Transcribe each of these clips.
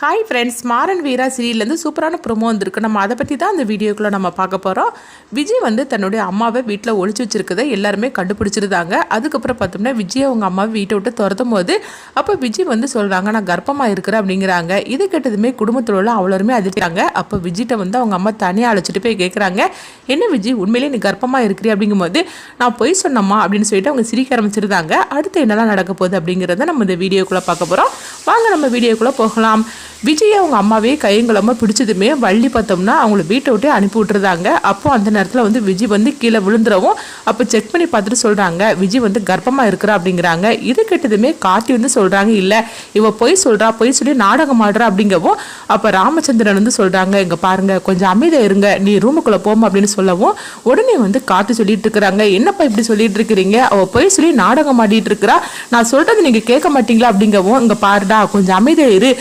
Hi friends Maran Veera சீரியல்லேருந்து சூப்பரான promo வந்திருக்கு. நம்ம அதை பற்றி தான் அந்த வீடியோக்குள்ளே நம்ம பார்க்க போகிறோம் விஜய் வந்து தன்னுடைய அம்மாவை வீட்டில் ஒழிச்சு வச்சுருக்கதை எல்லாருமே கண்டுபிடிச்சிருந்தாங்க. அதுக்கப்புறம் பார்த்தோம்னா விஜய் அவங்க அம்மாவை வீட்டை விட்டு துரத்தும் போது அப்போ விஜய் வந்து சொல்கிறாங்க நான் கர்ப்பமாக இருக்கிறேன் அப்படிங்கிறாங்க. இது கேட்டதுமே குடும்பத்தில் உள்ள அவ்வளோருமே அதிர்ச்சாங்க அப்போ விஜய்கிட்ட வந்து அவங்க அம்மா தனியாக அழைச்சிட்டு போய் கேட்குறாங்க என்ன விஜய் உண்மையிலே நீ கர்ப்பமாக இருக்கிறீ அப்படிங்கும்போது நான் பொய் சொன்னம்மா அப்படின்னு சொல்லிட்டு அவங்க சிரிக்க ஆரம்பிச்சிருந்தாங்க. அடுத்து என்னெல்லாம் நடக்க போகுது அப்படிங்கிறத நம்ம இந்த வீடியோக்குள்ளே பார்க்க போகிறோம் வாங்க நம்ம வீடியோக்குள்ளே போகலாம். விஜய் அவங்க அம்மாவே கையங்குளமாக பிடிச்சதுமே வள்ளி பார்த்தோம்னா அவங்கள வீட்டை விட்டு அனுப்பி விட்டுருந்தாங்க அப்போ அந்த நேரத்தில் வந்து விஜய் வந்து கீழே விழுந்துடவும் அப்போ செக் பண்ணி பார்த்துட்டு சொல்கிறாங்க விஜய் வந்து கர்ப்பமாக இருக்கிறா அப்படிங்கிறாங்க. இது கேட்டதுமே காட்டி வந்து சொல்கிறாங்க இல்லை இவ பொய் சொல்கிறா பொய் சொல்லி நாடகம் ஆடுறா அப்படிங்கவும் அப்போ ராமச்சந்திரன் வந்து சொல்கிறாங்க இங்கே பாருங்க கொஞ்சம் அமைதியாக இருங்க நீ ரூமுக்குள்ளே போமா அப்படின்னு சொல்லவும் உடனே வந்து கார்த்தி சொல்லிட்டு இருக்கிறாங்க என்னப்பா இப்படி சொல்லிட்டு இருக்கிறீங்க? அவ பொய் சொல்லி நாடகம் ஆடிட்டு இருக்கிறா. நான் சொல்றது நீங்க கேட்க மாட்டீங்களா? அப்படிங்கவும் இங்க பாருடா கொஞ்சம் அமைதியாக இரு.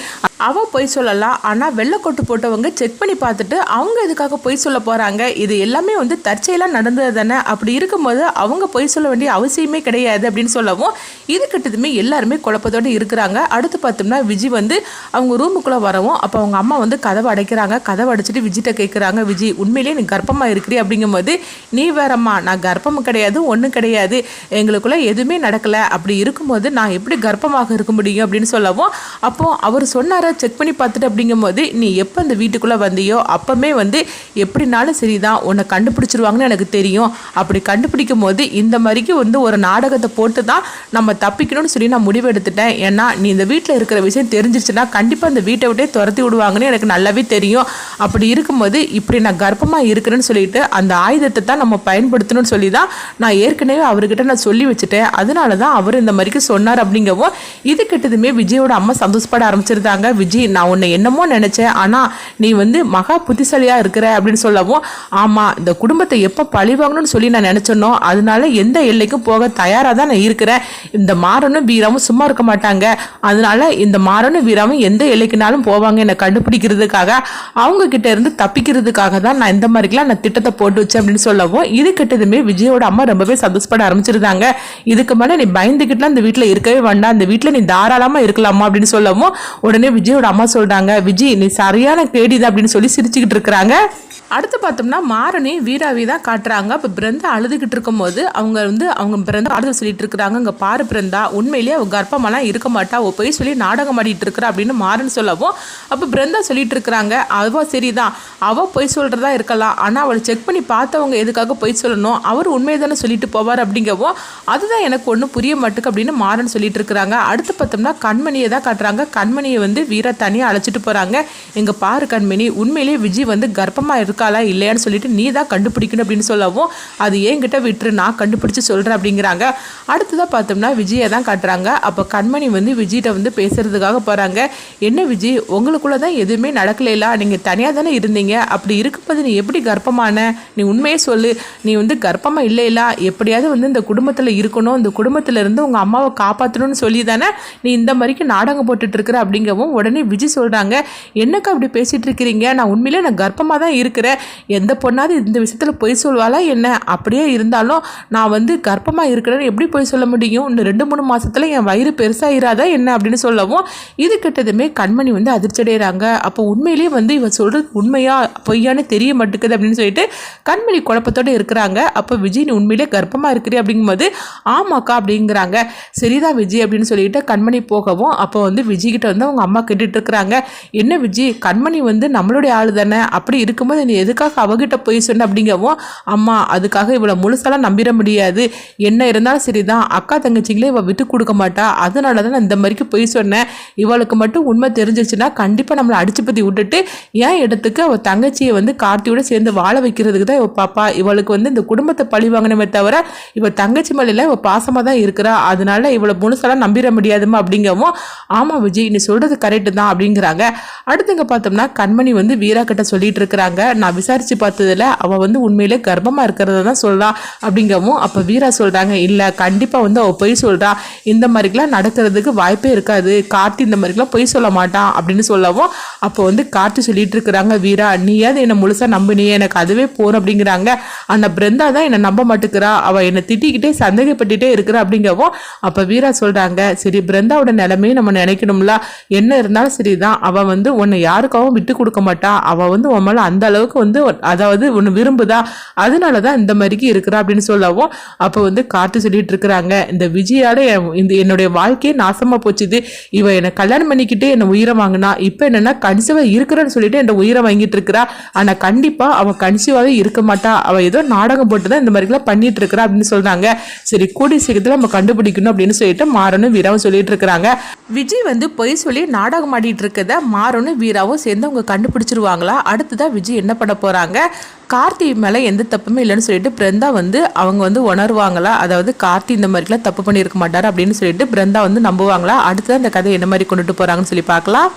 அவ பொய் சொல்லலாம்? ஆனால் வெள்ளைக்கோட்டு போட்டவங்க செக் பண்ணி பார்த்துட்டு அவங்க எதுக்காக பொய் சொல்ல போகிறாங்க இது எல்லாமே வந்து தற்செயலாக நடந்தது தானே? அப்படி இருக்கும்போது அவங்க பொய் சொல்ல வேண்டிய அவசியமே கிடையாது அப்படின்னு சொல்லவும் இது கிட்டதுமே எல்லாருமே குழப்பத்தோடு இருக்கிறாங்க. அடுத்து பார்த்தோம்னா விஜய் வந்து அவங்க ரூமுக்குள்ளே வரவும் அப்போ அவங்க அம்மா வந்து கதவை அடைக்கிறாங்க. கதவை அடைச்சிட்டு விஜிட்ட கேட்குறாங்க விஜய் உண்மையிலேயே நீ கர்ப்பமாக இருக்கிறீ அப்படிங்கும்போது நீ வேறம்மா நான் கர்ப்பம் கிடையாது ஒன்றும் கிடையாது. எங்களுக்குள்ளே எதுவுமே நடக்கல. அப்படி இருக்கும்போது நான் எப்படி கர்ப்பமாக இருக்க முடியும்? அப்படின்னு சொல்லவும் அப்போ அவர் சொன்னார செக் பண்ணி பார்த்துட்டு அப்படிங்கும்போது நீ எப்போ இந்த வீட்டுக்குள்ளே வந்தியோ அப்போமே வந்து எப்படினாலும் சரிதான் உன்னை கண்டுபிடிச்சிருவாங்கன்னு எனக்கு தெரியும். அப்படி கண்டுபிடிக்கும் போது இந்த மாதிரிக்கு வந்து ஒரு நாடகத்தை போட்டு தான் நம்ம தப்பிக்கணும்னு சொல்லி நான் முடிவு எடுத்துட்டேன் ஏன்னா நீ இந்த வீட்டில் இருக்கிற விஷயம் தெரிஞ்சிருச்சுன்னா கண்டிப்பாக அந்த வீட்டை விட்டே துரத்தி விடுவாங்கன்னு எனக்கு நல்லாவே தெரியும். அப்படி இருக்கும்போது இப்படி நான் கர்ப்பமாக இருக்கிறேன்னு சொல்லிட்டு அந்த ஆயுதத்தை தான் நம்ம பயன்படுத்தணும்னு சொல்லி தான் நான் ஏற்கனவே அவர்கிட்ட நான் சொல்லி வச்சுட்டேன். அதனால தான் அவர் இந்த மாதிரிக்கு சொன்னார் அப்படிங்கவும் இது கிட்டதுமே விஜயோட அம்மா சந்தோஷப்பட ஆரம்பிச்சிருந்தாங்க. விஜய் நான் உன்னை என்னமோ நினச்சேன் ஆனால் நீ வந்து மகா புத்திசாலியாக இருக்கிற அப்படின்னு சொல்லவும் ஆமாம் இந்த குடும்பத்தை எப்போ பழிவாங்கணும்னு சொல்லி நான் நினச்சேனோ அதனால எந்த எல்லைக்கும் போக தயாராக தான் நான் இருக்கிறேன். இந்த மாறனும் வீராவும் சும்மா இருக்க மாட்டாங்க. அதனால இந்த மாறனும் வீராவும் எந்த எல்லைக்குனாலும் போவாங்க என்னை கண்டுபிடிக்கிறதுக்காக. அவங்க கிட்ட இருந்து தப்பிக்கிறதுக்காக தான் நான் இந்த மாதிரிக்கெல்லாம் நான் திட்டத்தை போட்டு வச்சேன் அப்படின்னு சொல்லவும் இது கிட்டதுமே விஜயோட அம்மா ரொம்பவே சந்தோஷப்பட ஆரம்பிச்சிருந்தாங்க. இதுக்கு மேலே நீ பயந்துக்கிட்டுலாம் இந்த வீட்டில் இருக்கவே வேண்டாம். இந்த வீட்டில் நீ தாராளமாக இருக்கலாமா அப்படின்னு சொல்லவும் உடனே விஜயோட அம்மா சொல்றாங்க விஜய் நீ சரியான கேடிதான் அப்படின்னு சொல்லி சிரிச்சுக்கிட்டு இருக்கிறாங்க. அடுத்து பார்த்தோம்னா மாறனையும் வீராவி தான் காட்டுறாங்க. அப்போ பிருந்தா அழுதுகிட்டு இருக்கும்போது அவங்க வந்து அவங்க பிறந்தா ஆறுதல் சொல்லிட்டு இருக்கிறாங்க. இங்கே பாரு பிருந்தா உண்மையிலேயே அவள் கர்ப்பமெல்லாம் இருக்க மாட்டா. அவள் போய் சொல்லி நாடகம் ஆடிட்டு இருக்கிறா அப்படின்னு மாறன் சொல்லவும் அப்போ பிருந்தா சொல்லிட்டு இருக்கிறாங்க. அவள் சரிதான். அவள் பொய் சொல்கிறதா இருக்கலாம். ஆனால் அவளை செக் பண்ணி பார்த்தவங்க எதுக்காக பொய் சொல்லணும்? அவர் உண்மையை தானே சொல்லிட்டு போவார் அப்படிங்கவும் அதுதான் எனக்கு ஒன்றும் புரிய மாட்டுக்கு அப்படின்னு மாறன் சொல்லிட்டு இருக்கிறாங்க. அடுத்து பார்த்தோம்னா கண்மணியை தான் காட்டுறாங்க. கண்மணியை வந்து வீரா தனியாக அழைச்சிட்டு போகிறாங்க எங்கள் பாரு கண்மணி உண்மையிலேயே விஜய் வந்து கர்ப்பமாக இருக்காளா இல்லையான்னு சொல்லிட்டு நீ தான் கண்டுபிடிக்கணும் அப்படின்னு சொல்லவும் அது என்கிட்ட விட்டுரு நான் கண்டுபிடிச்சி சொல்கிறேன் அப்படிங்கிறாங்க. அடுத்ததாக பார்த்தோம்னா விஜயை தான் காட்டுறாங்க. அப்போ கண்மணி வந்து விஜய்கிட்ட வந்து பேசுகிறதுக்காக போகிறாங்க என்ன விஜய் உங்களுக்குள்ள தான் எதுவுமே நடக்கலையா நீங்கள் தனியாக தானே இருந்தீங்க. அப்படி இருக்கும்போது நீ எப்படி கர்ப்பமான? நீ உண்மையே சொல்லு. நீ வந்து கர்ப்பமாக இல்லைல எப்படியாவது வந்து இந்த குடும்பத்தில் இருக்கணும். இந்த குடும்பத்தில் இருந்து உங்கள் அம்மாவை காப்பாற்றணும்னு சொல்லி தானே நீ இந்த மாதிரிக்கு நாடகம் போட்டுட்ருக்குற இருக்கிற அப்படிங்கவும் உடனே விஜய் சொல்கிறாங்க என்னக்கா அப்படி பேசிகிட்டு இருக்கிறீங்க? நான் உண்மையிலே நான் கர்ப்பமாக தான் இருக்கிறேன். எந்த பொண்ணாவது இந்த விஷயத்தில் பொய் சொல்வாளா என்ன? அப்படியே இருந்தாலும் நான் வந்து கர்ப்பமாக இருக்கிறேன்னு எப்படி பொய் சொல்ல முடியும்? இன்னும் ரெண்டு மூணு மாதத்தில் என் வயிறு பெருசாகிறாதா என்ன அப்படின்னு சொல்லவும் இது கிட்டதுமே கண்மணி வந்து அதிர்ச்சி அடைகிறாங்க அப்போ உண்மையிலேயே வந்து இவ சொல்கிறது உண்மையா பொய்யான்னு தெரிய மாட்டேங்குது அப்படின்னு சொல்லிட்டு கண்மணி குழப்பத்தோட இருக்கிறாங்க. அப்போ விஜய் நீ உண்மையிலே கர்ப்பமாக இருக்கிறே அப்படிங்கும்போது ஆமாக்கா அப்படிங்கிறாங்க. சரிதான் விஜய் அப்படின்னு சொல்லிட்டு கண்மணி போகவும் அப்போ வந்து விஜய்கிட்ட வந்து அவங்க அம்மா கேட்டுட்டு இருக்கிறாங்க. என்ன விஜய் கண்மணி வந்து நம்மளுடைய ஆள் தானே அப்படி இருக்கும்போது நீ எதுக்காக அவகிட்ட போய் சொன்ன அப்படிங்கவும் அம்மா அதுக்காக இவளை முழுசாலாம் நம்பிட முடியாது. என்ன இருந்தாலும் சரிதான். அக்கா தங்கச்சிங்களே இவள் விட்டு கொடுக்க மாட்டா. அதனால தான் நான் இந்த மாதிரிக்கு போய் சொன்னேன் இவளுக்கு மட்டும் உண்மை தெரிஞ்சிச்சுன்னா கண்டிப்பாக நம்மளை அடிச்சு பற்றி விட்டுட்டு ஏன் இடத்துக்கு அவள் தங்கச்சியை வந்து கார்த்தியோட சேர்ந்து வாழ வைக்கிறதுக்கு தான் இவ பாப்பா. இவளுக்கு வந்து இந்த குடும்பத்தை பழி வாங்கினமே தவிர இவள் தங்கச்சி மேல இவள் பாசமாக தான் இருக்கிறா. அதனால இவளை முழுசாலாம் நம்பிட முடியாதுமா அப்படிங்கவும் ஆமாம் விஜய் நீ சொல்கிறது கரெக்டு தான் அப்படிங்கிறாங்க. அடுத்துங்க பார்த்தோம்னா கண்மணி வந்து வீரா கிட்ட சொல்லிட்டு இருக்கிறாங்க. நான் விசாரித்து பார்த்ததுல அவள் வந்து உண்மையிலே கர்ப்பமாக இருக்கிறத தான் சொல்கிறான் அப்படிங்கவும் அப்போ வீரா சொல்கிறாங்க இல்லை கண்டிப்பாக வந்து அவள் பொய் சொல்கிறா இந்த மாதிரிக்கெலாம் நடக்கிறதுக்கு வாய்ப்பே இருக்காது. கார்த்தி இந்த மாதிரிக்கெலாம் பொய் சொல்ல மாட்டான். அப்படின்னு சொல்லவும் அப்போ வந்து கார்த்தி சொல்லிட்டு இருக்கிறாங்க வீரா நீயாவது என்னை முழுசா நம்பினியே? எனக்கு அதுவே போதும் அப்படிங்கிறாங்க. அந்த பிருந்தா தான் என்னை நம்ப மாட்டேங்கிறா அவ என்னை திட்டிக்கிட்டே சந்தேகப்பட்டுட்டே இருக்கிறா அப்படிங்கவும் அப்போ வீரா சொல்றாங்க சரி பிருந்தாவோட நிலைமையும் நம்ம நினைக்கணும்ல. என்ன இருந்தாலும் சரிதான். அவ வந்து உன்னை யாருக்காகவும் விட்டு கொடுக்க மாட்டா. அவ வந்து உன் மேல அந்த அளவுக்கு வந்து அதாவது ஒன்று விரும்புதா? அதனால தான் இந்த மாதிரிக்கு இருக்கிறா அப்படின்னு சொல்லவும் அப்போ வந்து காட்டு சொல்லிட்டு இருக்கிறாங்க. இந்த விஜயால என் இந்த என்னுடைய வாழ்க்கையே நாசமா போச்சுது. இவ என்னை கல்யாணம் பண்ணிக்கிட்டே என்னை உயிரை வாங்கினா. இப்போ என்னன்னா கன்சீவாக இருக்கிறேன்னு சொல்லிட்டு என் உயிரை வாங்கிட்டு இருக்கிறா. ஆனால் கண்டிப்பாக அவன் கன்சீவாகவே இருக்க மாட்டா. அவள் ஏதோ நாடகம் போட்டு தான் இந்த மாதிரிலாம் பண்ணிட்டு இருக்கிறா அப்படின்னு சொல்கிறாங்க சரி கூடி சீக்கிரத்தில் நம்ம கண்டுபிடிக்கணும் அப்படின்னு சொல்லிட்டு மாறனும் வீராவும் சொல்லிட்டு இருக்கிறாங்க. விஜய் வந்து பொய் சொல்லி நாடகம் ஆடிட்டு இருக்கத மாறனும் வீராவும் சேர்ந்து அவங்க கண்டுபிடிச்சிருவாங்களா? அடுத்ததான் விஜய் என்ன பண்ண போகிறாங்க கார்த்தி மேலே எந்த தப்புமே இல்லைன்னு சொல்லிட்டு பிருந்தா வந்து அவங்க வந்து உணர்வாங்களா? அதாவது கார்த்தி இந்த மாதிரிலாம் தப்பு பண்ணியிருக்க மாட்டார் அப்படின்னு சொல்லிட்டு பிருந்தா வந்து நம்புவாங்களா? அடுத்ததான் அந்த கதை என்ன மாதிரி கொண்டுட்டு போகிறாங்கன்னு சொல்லி பார்க்கலாம்.